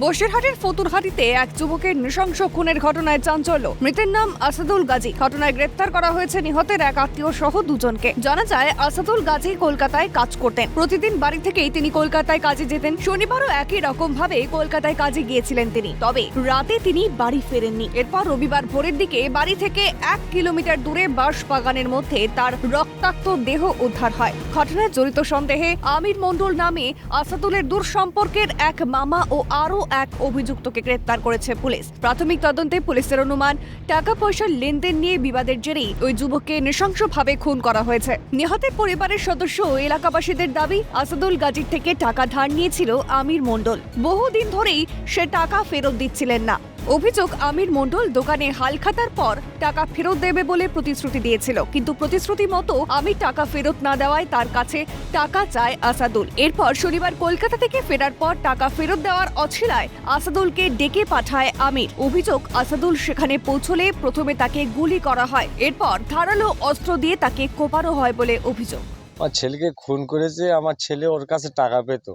বসিরহাটের ফতুরহাটিতে এক যুবকের নৃশংস খুনের ঘটনায় চাঞ্চল্য। মৃতের নাম আসাদুল গাজী। ঘটনায় গ্রেপ্তার করা হয়েছে নিহতের এক আত্মীয় সহ দুজনকে। জানা যায়, আসাদুল গাজী কলকাতায় কাজ করতেন। প্রতিদিন বাড়ি থেকেই তিনি কলকাতায় কাজে যেতেন। শনিবারও একই রকম ভাবে কলকাতায় কাজে গিয়েছিলেন তিনি। তবে রাতে তিনি বাড়ি ফেরেননি। এরপর রবিবার ভোরের দিকে বাড়ি থেকে এক কিলোমিটার দূরে বাঁশ বাগানের মধ্যে তার রক্তাক্ত দেহ উদ্ধার হয়। ঘটনায় জড়িত সন্দেহে আমির মণ্ডল নামে আসাদুলের দূর সম্পর্কের এক মামা ও আরও এক অভিযুক্তকে গ্রেপ্তার করেছে পুলিশ। প্রাথমিক তদন্তে পুলিশের অনুমান টাকা পয়সার লেনদেন নিয়ে বিবাদের জেরেই ওই যুবককে নৃশংসভাবে খুন করা হয়েছে। নিহতের পরিবারের সদস্য এলাকাবাসীদের দাবি, আসাদুল গাজীর থেকে টাকা ধার নিয়েছিল আমির মণ্ডল। বহুদিন ধরেই সে টাকা ফেরত দিচ্ছিলেন না। অভিযোগ, আমির মণ্ডল দোকানে হালখাতার পর টাকা ফেরত দেবে বলে প্রতিশ্রুতি দিয়েছিল। কিন্তু প্রতিশ্রুতি মতো আমির টাকা ফেরত না দেওয়ায় তার কাছে টাকা চায় আসাদুল। এরপর শনিবার কলকাতা থেকে ফেরার পর টাকা ফেরত দেওয়ার অছিলায় আসাদুলকে ডেকে পাঠায় আমির। অভিযোগ, আসাদুল সেখানে পৌঁছলে প্রথমে তাকে গুলি করা হয়। এরপর ধারালো অস্ত্র দিয়ে তাকে কোপানো হয় বলে অভিযোগ। আমার ছেলেকে খুন করেছে, আমার ছেলে ওর কাছে টাকা পেত।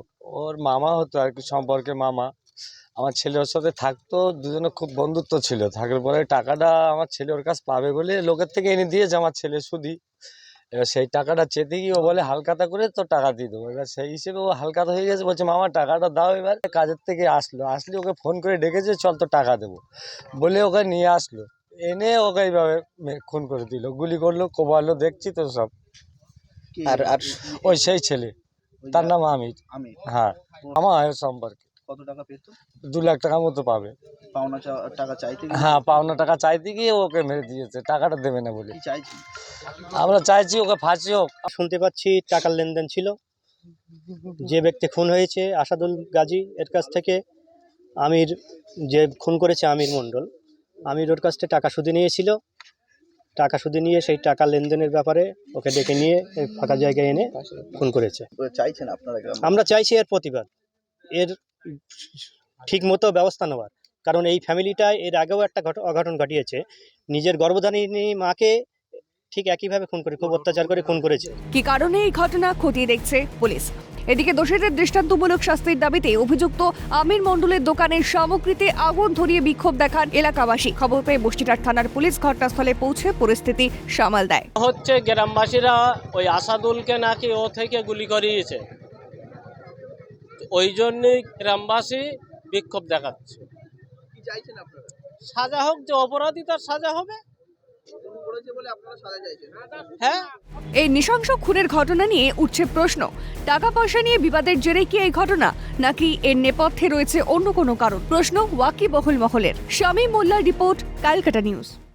ওর মামা হতো আর কি সম্পর্কে মামা। আমার ছেলে ওর সাথে থাকতো দুজনে খুব বন্ধুত্ব ছিল। থাকার পরে টাকাটা আমার ছেলে ওর কাছ পাবে বলে লোকের থেকে এনে দিয়েছে আমার ছেলে সুদি এবার সেই টাকাটা চেতে গিয়ে ও বলে হালকাতা করে তো টাকা দিয়ে দেবো। এবার সেই হিসেবে ও হালকাতা হয়ে গেছে বলছে মামা টাকাটা দাও এবার। কাজের থেকে আসলো। আসলে ওকে ফোন করে ডেকেছে চল তো টাকা দেবো। বলে ওকে নিয়ে আসলো। এনে ওকে এইভাবে খুন করে দিল। গুলি করল কোবালো দেখছি তো সব। আর আর ওই সেই ছেলে। তার নাম আমির। আমি হ্যাঁ। আমার সম্পর্কে। কত টাকা পেত? দু লাখ টাকা মতো পাবে। পাওনা টাকা চাইতে হ্যাঁ পাওনা টাকা চাইতে গিয়ে ওকে মেরে দিয়েছে টাকাটা দেবে না বলে। চাইছি? আমরা চাইছি ওকে ফাঁসি হোক। শুনতে পাচ্ছি টাকার লেনদেন ছিল। যে ব্যক্তি খুন হয়েছে আসাদুল গাজী এর কাছ থেকে আমির যে খুন করেছে আমির মণ্ডল আমির ওর কাছ থেকে টাকা সুদে নিয়েছিল। টাকা সুদে নিয়ে সেই টাকা লেনদেনের ব্যাপারে ওকে ডেকে নিয়ে ফাঁকা জায়গায় এনে খুন করেছে। চাইছেন আপনারা আমরা চাইছি এর প্রতিবাদ। এর ঠিক মতো ব্যবস্থা নেওয়ার। কারণ এই ফ্যামিলিটায় এর আগেও একটা ঘট- অঘটন ঘটিয়েছে। নিজের গর্ভধারিণী মাকে ঠিক একইভাবে খুন করে খুব অত্যাচার করে খুন করেছে। কি কারণে এই ঘটনা খতিয়ে দেখছে পুলিশ? এদিকে দোষীদের দৃষ্টান্তমূলক শাস্তির দাবিতে অভিযুক্ত আমির মণ্ডলের দোকানের সামগ্রীতে আগুন ধরিয়ে বিক্ষোভ দেখান এলাকাবাসী। খবর পেয়ে বসিরহাট থানার পুলিশ ঘটনাস্থলে পৌঁছে পরিস্থিতি সামাল দেয়। হচ্ছে গ্রামবাসীরা ওই আসাদুলকে নাকি ও থেকে গুলি করিয়েছে। ওই জন্যই গ্রামবাসী বিক্ষোভ দেখাচ্ছে। কি সাজা হোক যে অপরাধী তার সাজা হবে। হ্যাঁ। এই নৃশংস খুনের ঘটনা নিয়ে উঠছে প্রশ্ন। টাকা পয়সা নিয়ে বিবাদের জেরে কি এই ঘটনা নাকি এর নেপথ্যে রয়েছে অন্য কোনো কারণ? প্রশ্ন ওয়াকি ওয়াকিবহুল মহলের। স্বামী মোল্লার রিপোর্ট ক্যালকাটা নিউজ।